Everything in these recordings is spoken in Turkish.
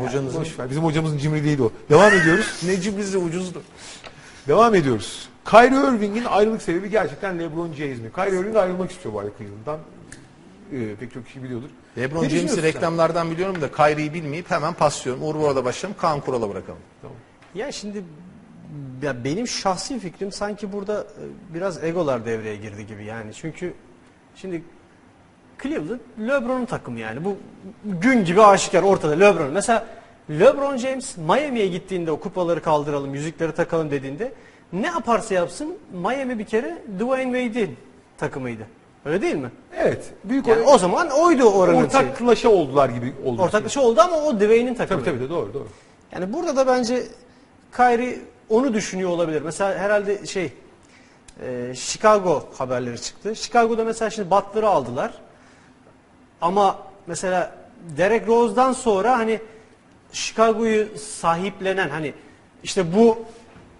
hocanızın. Boş ver. Bizim hocamızın cimriliğiydi o. Devam ediyoruz. Ne cimrisi ucuzdu. Devam ediyoruz. Kyrie Irving'in ayrılık sebebi gerçekten LeBron James mi? Kyrie Irving ayrılmak istiyor bu arada Cleveland'dan. Ee, pek çok kişi biliyordur. LeBron James'i sen? reklamlardan biliyorum da Kyrie'yi bilmeyip hemen paslıyorum. Uğur Bora'da başlayalım. Kaan Kural'a bırakalım. Ya şimdi ya benim şahsi fikrim sanki burada e, biraz egolar devreye girdi gibi yani. Çünkü şimdi Cleveland LeBron'un takımı yani. Bu gün gibi aşikar ortada LeBron. Mesela LeBron James Miami'ye gittiğinde o kupaları kaldıralım, yüzükleri takalım dediğinde ne yaparsa yapsın Miami bir kere Dwayne Wade'in takımıydı. Öyle değil mi? Evet. Büyük Yani o, zaman oydu oranın şeyi. ortaklaşa oldular gibi oldu. Ortaklaşa oldu ama o Dwayne'in takımı. Tabii tabii doğru doğru. Yani burada da bence Kyrie onu düşünüyor olabilir. Mesela herhalde şey e, Chicago haberleri çıktı. Chicago'da mesela şimdi Butler'ı aldılar. Ama mesela Derek Rose'dan sonra hani Chicago'yu sahiplenen hani işte bu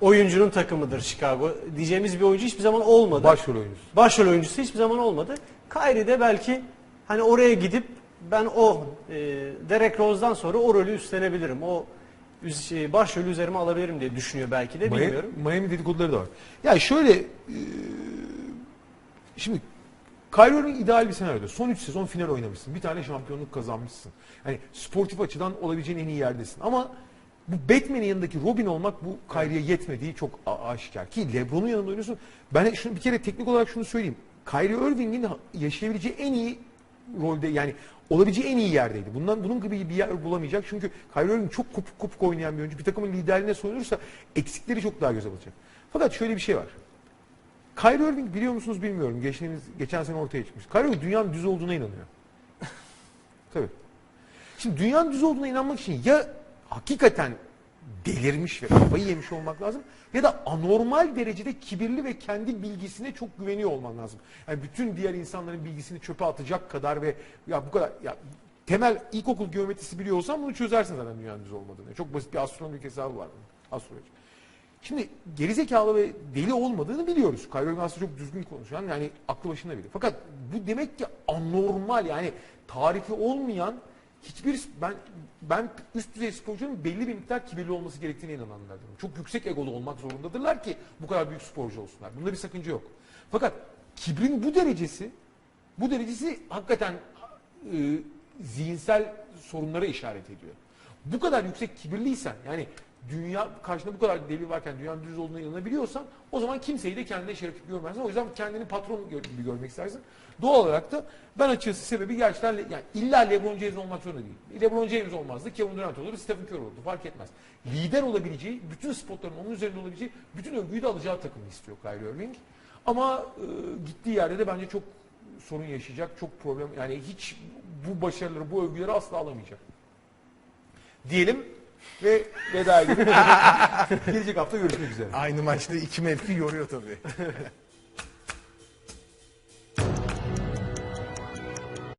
oyuncunun takımıdır Chicago diyeceğimiz bir oyuncu hiçbir zaman olmadı. Başrol oyuncusu. Başrol oyuncusu hiçbir zaman olmadı. Kyrie de belki hani oraya gidip ben o e, Derek Rose'dan sonra o rolü üstlenebilirim. O şey, başrolü üzerime alabilirim diye düşünüyor belki de Miami, bilmiyorum. Miami dedikoduları da var. Ya şöyle e, şimdi Kyrie ideal bir senaryoda. Son 3 sezon final oynamışsın. Bir tane şampiyonluk kazanmışsın. Yani sportif açıdan olabileceğin en iyi yerdesin. Ama bu Batman'in yanındaki Robin olmak bu Kyrie'ye yetmediği çok aşikar. Ki LeBron'un yanında oynuyorsun. Ben şunu bir kere teknik olarak şunu söyleyeyim. Kyrie Irving'in yaşayabileceği en iyi rolde yani olabileceği en iyi yerdeydi. Bundan bunun gibi bir yer bulamayacak. Çünkü Kyrie Irving çok kopuk kopuk oynayan bir oyuncu. Bir takımın liderliğine soyulursa eksikleri çok daha göze batacak. Fakat şöyle bir şey var. Kyrie Irving biliyor musunuz bilmiyorum. Geçtiğimiz geçen sene ortaya çıkmış. Kyrie dünyanın düz olduğuna inanıyor. Tabii. Şimdi dünyanın düz olduğuna inanmak için ya hakikaten delirmiş ve kafayı yemiş olmak lazım ya da anormal derecede kibirli ve kendi bilgisine çok güveniyor olman lazım. Yani bütün diğer insanların bilgisini çöpe atacak kadar ve ya bu kadar ya temel ilkokul geometrisi biliyor olsan bunu çözersin zaten dünyanın düz olmadığını. Çok basit bir astronomik hesabı var bunun. Şimdi gerizekalı ve deli olmadığını biliyoruz. Kyrie Irving aslında çok düzgün konuşan yani aklı başında biri. Fakat bu demek ki anormal yani tarifi olmayan hiçbir ben ben üst düzey sporcunun belli bir miktar kibirli olması gerektiğine inananlardanım. Çok yüksek egolu olmak zorundadırlar ki bu kadar büyük sporcu olsunlar. Bunda bir sakınca yok. Fakat kibrin bu derecesi bu derecesi hakikaten e, zihinsel sorunlara işaret ediyor. Bu kadar yüksek kibirliysen yani dünya karşında bu kadar deli varken dünyanın düz olduğuna inanabiliyorsan o zaman kimseyi de kendine şerefli görmezsin. O yüzden kendini patron gibi görmek istersin. Doğal olarak da ben açıkçası sebebi gerçekten yani illa LeBron James olmak zorunda değil. LeBron James olmazdı, Kevin Durant olur, Stephen Curry olurdu fark etmez. Lider olabileceği, bütün spotların onun üzerinde olabileceği, bütün övgüyü de alacağı takımı istiyor Kyrie Irving. Ama e, gittiği yerde de bence çok sorun yaşayacak, çok problem yani hiç bu başarıları, bu övgüleri asla alamayacak. Diyelim ve veda edelim. Gelecek hafta görüşmek üzere. Aynı maçta iki mevki yoruyor tabii.